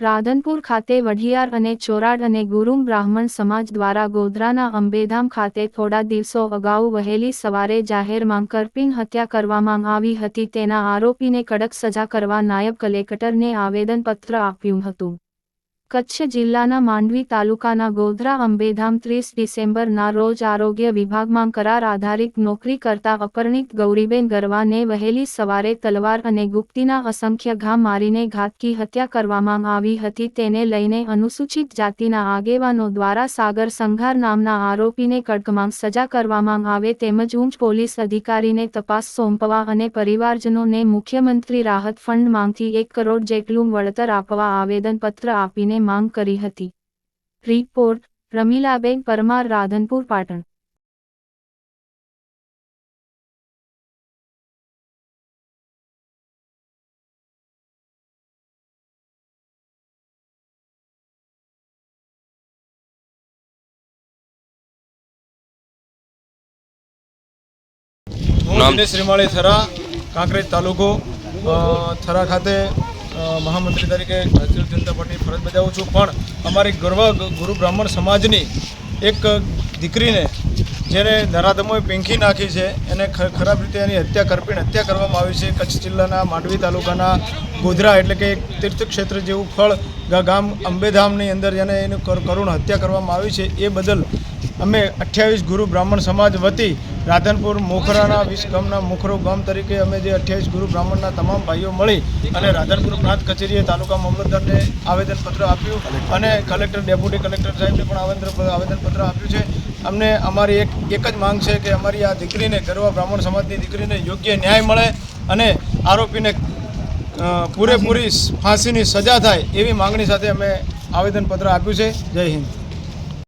રાધનપુર ખાતે વઢિયાર અને ચોરાડ અને ગુરુમ બ્રાહ્મણ સમાજ દ્વારા ગોધરાના અંબેધામ ખાતે થોડા દિવસો અગાઉ વહેલી સવારે જાહેરમાં કરપીણ હત્યા કરવામાં આવી હતી. તેના આરોપીને કડક સજા કરવા નાયબ કલેક્ટરને આવેદનપત્ર આપ્યું હતું. કચ્છ જિલ્લાના માંડવી તાલુકાના ગોધરા અંબેધામ ત્રીસ ડિસેમ્બરના રોજ આરોગ્ય વિભાગમાં કરાર આધારિત નોકરી કરતા અપરણિત ગૌરીબેન ગરવાને વહેલી સવારે તલવાર અને ગુપ્તીના અસંખ્ય ઘા મારીને ઘાતકી હત્યા કરવામાં આવી હતી. તેને લઈને અનુસૂચિત જાતિના આગેવાનો દ્વારા સાગર સંઘાર નામના આરોપીને કડકમાં સજા કરવામાં આવે તેમજ ઊંચ પોલીસ અધિકારીને તપાસ સોંપવા અને પરિવારજનોને મુખ્યમંત્રી રાહત ફંડમાંથી એક કરોડ જેટલું વળતર આપવા આવેદનપત્ર આપીને માંગ કરી હતી રિપોર્ટ રમીલાબેન પરમાર રાધનપુર પાટણ હું નામ? દિનેશ રીમાળી થરા કાંકરેજ તાલુકો અ, થરા ખાતે અ, મહામંત્રી તરીકે ભારતીય જનતા પાર્ટી ફરજ બજાવું છું. પણ અમારી ગર્વ ગુરુ બ્રાહ્મણ સમાજની એક દીકરીને જેને નરાધમોએ પેંખી નાખી છે, એને ખરાબ રીતે એની હત્યા કરપીણ હત્યા કરવામાં આવી છે. કચ્છ જિલ્લાના માંડવી તાલુકાના ગોધરા એટલે કે તીર્થક્ષેત્ર જેવું ફળ ગામ અંબેધામની અંદર જેને એનું કરુણ હત્યા કરવામાં આવી છે, એ બદલ અમે અઠ્યાવીસ ગુરુ બ્રાહ્મણ સમાજ વતી રાધનપુર મોખરાના વિશ્વગામના ગામના મોખરો ગામ તરીકે અમે જે અઠ્યાવીસ ગુરુ બ્રાહ્મણના તમામ ભાઈઓ મળી અને રાધનપુર પ્રાંત કચેરીએ તાલુકા મામલતદારને આવેદનપત્ર આપ્યું અને કલેક્ટર, ડેપ્યુટી કલેક્ટર સાહેબને પણ આવેદન આવેદનપત્ર આપ્યું છે. અમને અમારી એક એક જ માંગ છે કે અમારી આ દીકરીને, ગરવા બ્રાહ્મણ સમાજની દીકરીને યોગ્ય ન્યાય મળે અને આરોપીને પૂરેપૂરી ફાંસીની સજા થાય એવી માંગણી સાથે અમે આવેદનપત્ર આપ્યું છે. જય હિન્દ.